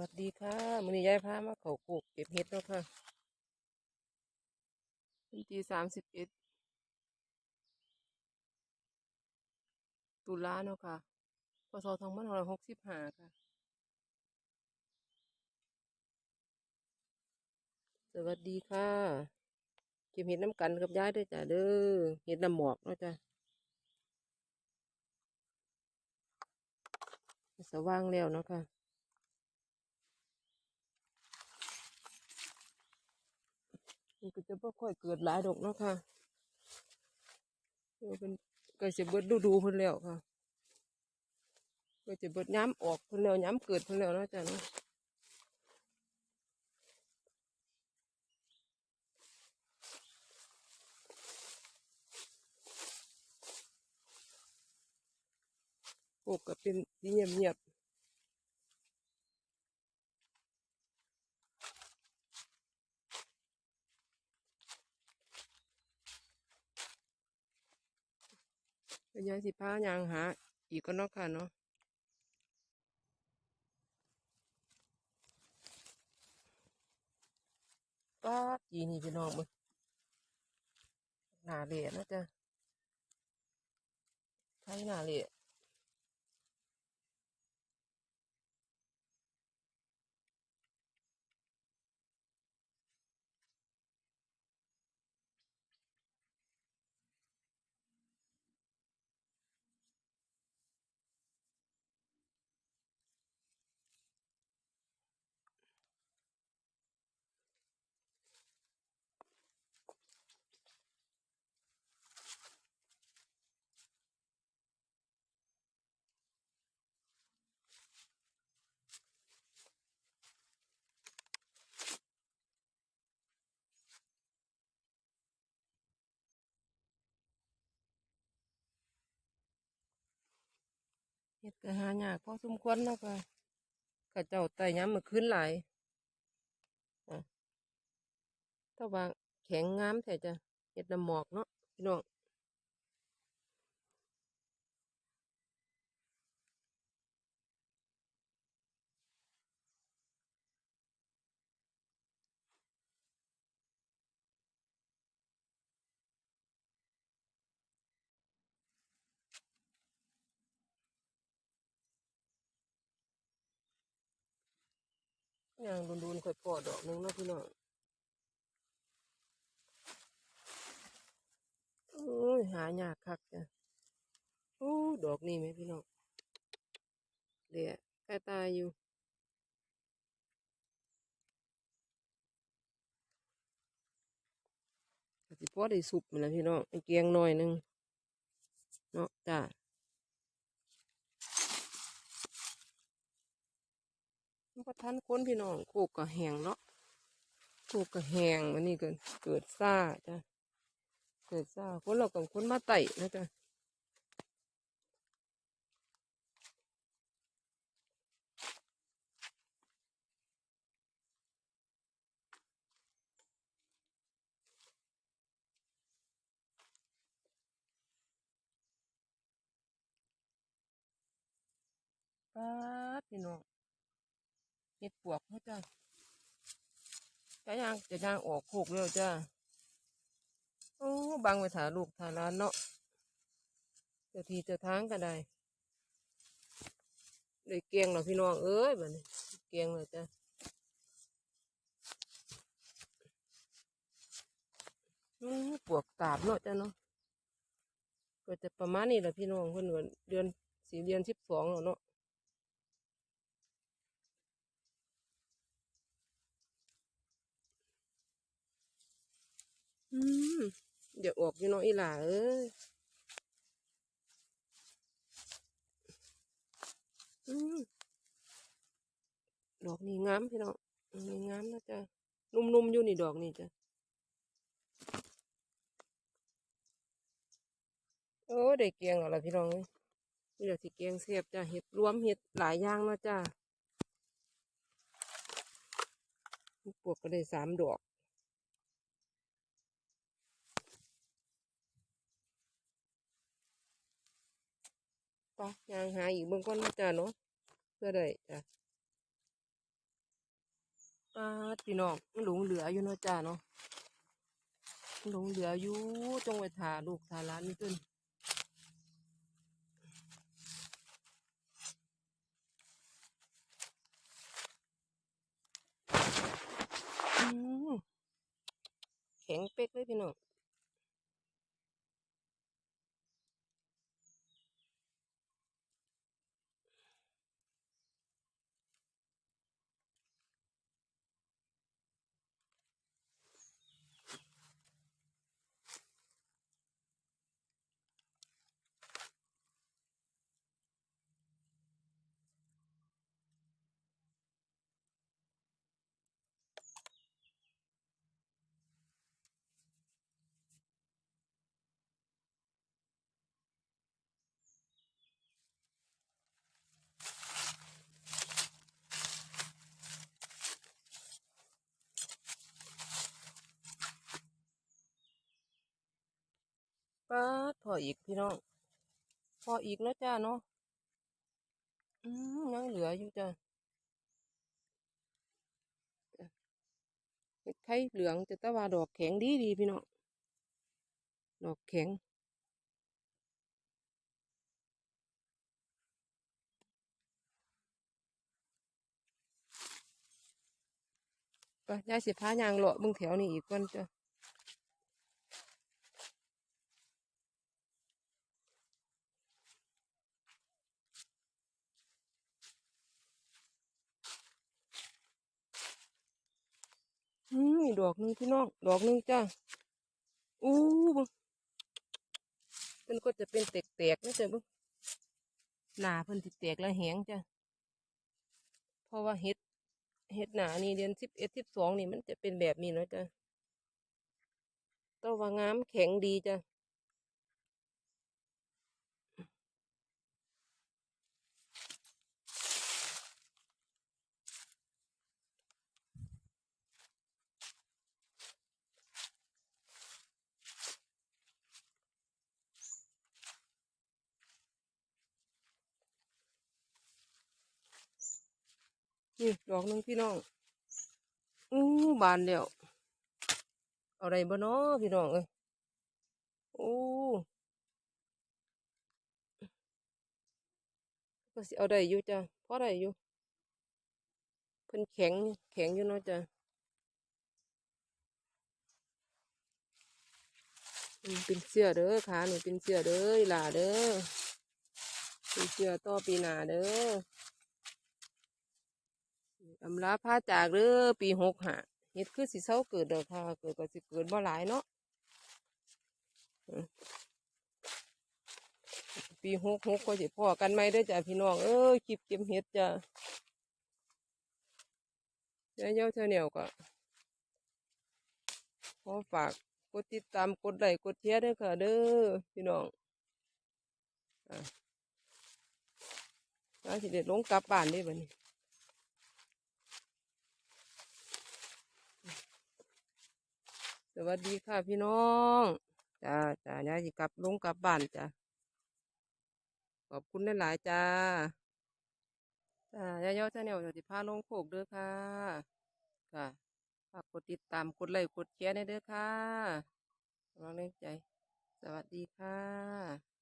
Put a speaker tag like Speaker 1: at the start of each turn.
Speaker 1: วัสดีค่ะมื้อนี้ยายพามาเขาโกกเก็บเห็ดแล้วค่ะวันที่สามสิบเอ็ดตุลาเนาะค่ะพศสองพันหกสิบห้าค่ะ สวัสดีค่ะ เก็บเห็ดน้ำกันกับยายด้วยจ้ะเด้อ เห็ดน้ำหมอกเนาะจ้ะสว่างแล้วเนาะค่ะ นก็จะบ่ค่อยเกิดหลายดอกเนาะค่ะเออเป็นก็จะเบิดดูดูๆเพิ่นแล้วค่ะ ก็จะเบิดย้ำออกเพิ่นแล้วย้ำเกิดเพิ่นแล้วเนาะจ้ะเนาะโอ้ก็เป็นสีเงียบ เป็นยายสิพายางหา อีกก็นอกค่ะเนาะป้าดจีนี่พี่น้องมึงหนาเหลี่ยนะจ๊ะใช่หนาเหลี่ย ดก็หายากพอสมควรเนาะค่ะข้าเจ้าไต่ย้ำมาขึ้นหลายอะถ้าว่าแข็งงามแต่จะเฮ็ดน้ำหมอกเนาะพี่น้อง ย่างโดนๆค่อยพอดอกนึงเนาะพี่น้องโอ้ยหายากคักจ้ะโอ้ดอกนี่ไหมพี่น้องเดี๋ยวใกล้ตายอยู่ก็สิพอได้สุกมันแหล้วพี่น้องไอ้เกียงหน่อยนึงเนาะจ้ะ มันก็ทันคนพี่น้องโคกก็แหงเนาะโคกก็แหงวันนี้เกิดเกิดซ่าจ้ะเกิดซ่าคนเรากับคนมาไต่นะจ้ะป้าพี่น้อง เห็ดปวกเขาจ้าจะย่างจะย่างออกโคกแล้วจ้าโอ้บังไว้ถาลูกถาหลานเนาะเจ้าทีเจ้าทางก็ได้ได้เกียงเรอพี่น้องเอ้ยแบัดนี้เกียงเลยจ้าปวกตาบเนาะจ้าเนาะก็จะประมาณนี้แหละพี่น้องเพิ่นเดือนสี่เดือนสิบสองเนาะ อืมเดี๋ยวออกอยู่เนาะอีหล่าเอ้ยอดอกนี่งามพี่น้องนี่งามนะจ๊ะนุ่มๆอยู่นี่ดอกนี่จ้ะโอ้ได้เกียงแล้วล่ะพี่น้องเอ้ยนี่เดี๋ยวสิเกียงเสียบจ้ะเห็ดรวมเห็ดหลายอย่างนะจ้ะปวกก็ได้สามดอก ไปย่างหาอีกเบิ่งก่อนนะจ้ะเนาะเพื่อได้จ้ะปาดพี่น้องมันหลงเหลืออยู่เนาะจ้าเนาะหลงเหลืออยู่จงไว้ถาลูกถาล้านนี่ต้นแข็งเป๊กเลยพี่น้อง ป้าพออีกพี่น้อง พออีกนะจ้าเนาะอืมยังเหลืออยู่จ้ะเห็ดไข่เหลืองจะตะวาดอกแข็งดีดีพี่น้อง ดอกแข็งไปยายสิพายางเลาะบึงแถวนี้อีกก่อนจ้ะ ดอกหนึงพี่น้อง ดอกหนึงจ้าอู้บึงมันก็จะเป็นแตกๆนะจ๊ะบึงหนาเพิ่นติแตกแล้วแหงจ้ะเพราะว่าเห็ดเห็ดหนานี่เดือนสิบเอ็ดสิบสองนี่มันจะเป็นแบบนี้เนาะจ้ะตัวว่างามแข็งดีจ้ะ นี่ดอกหนึงพี่น้องอู้บานเดียวเอาไรบ่เนาะพี่น้องเอ้ยโอ้ก็สิเอาได้อยู่จ้ะพอได้อยู่เพิ่นแข็งแข็งอยู่เนาะจ้ะเป็นเสื้อเด้อขาหนูเป็นเสื้อเด้อหล่าเด้อเป็นเสื้อต่อปีหนาเด้อ อำลาพาจากเด้อปีหกห้าเฮ็ดคือสิเซาเกิดเด้อค่ะ เกิดก็สิเกิดบ่หลายเนาะปีหกหกก็สิพ่อกันไหมด้อจ้ะพี่น้องเอ้ยคลิปเก็บเห็ดจ้ะยายเย้าเท่าเหนียวก็ขอฝากกดติดตามกดไลค์กดแชร์ด้วยค่ะ เด้อพี่น้องอะถ้าสิเด็ดลงกลับบ้านได้บ่นี้ สวัสดีค่ะพี่น้องจ้าจ้ายายสิกลับลงกลับบ้านจ้าขอบคุณหลายๆจ้าจ้ายายอชาแนลจะพาลงโขกเด้อค่ะค่ะฝากกดติดตามกดไลค์กดแชร์ในเด้อค่ะกำลังเล่นใจ สวัสดีค่ะ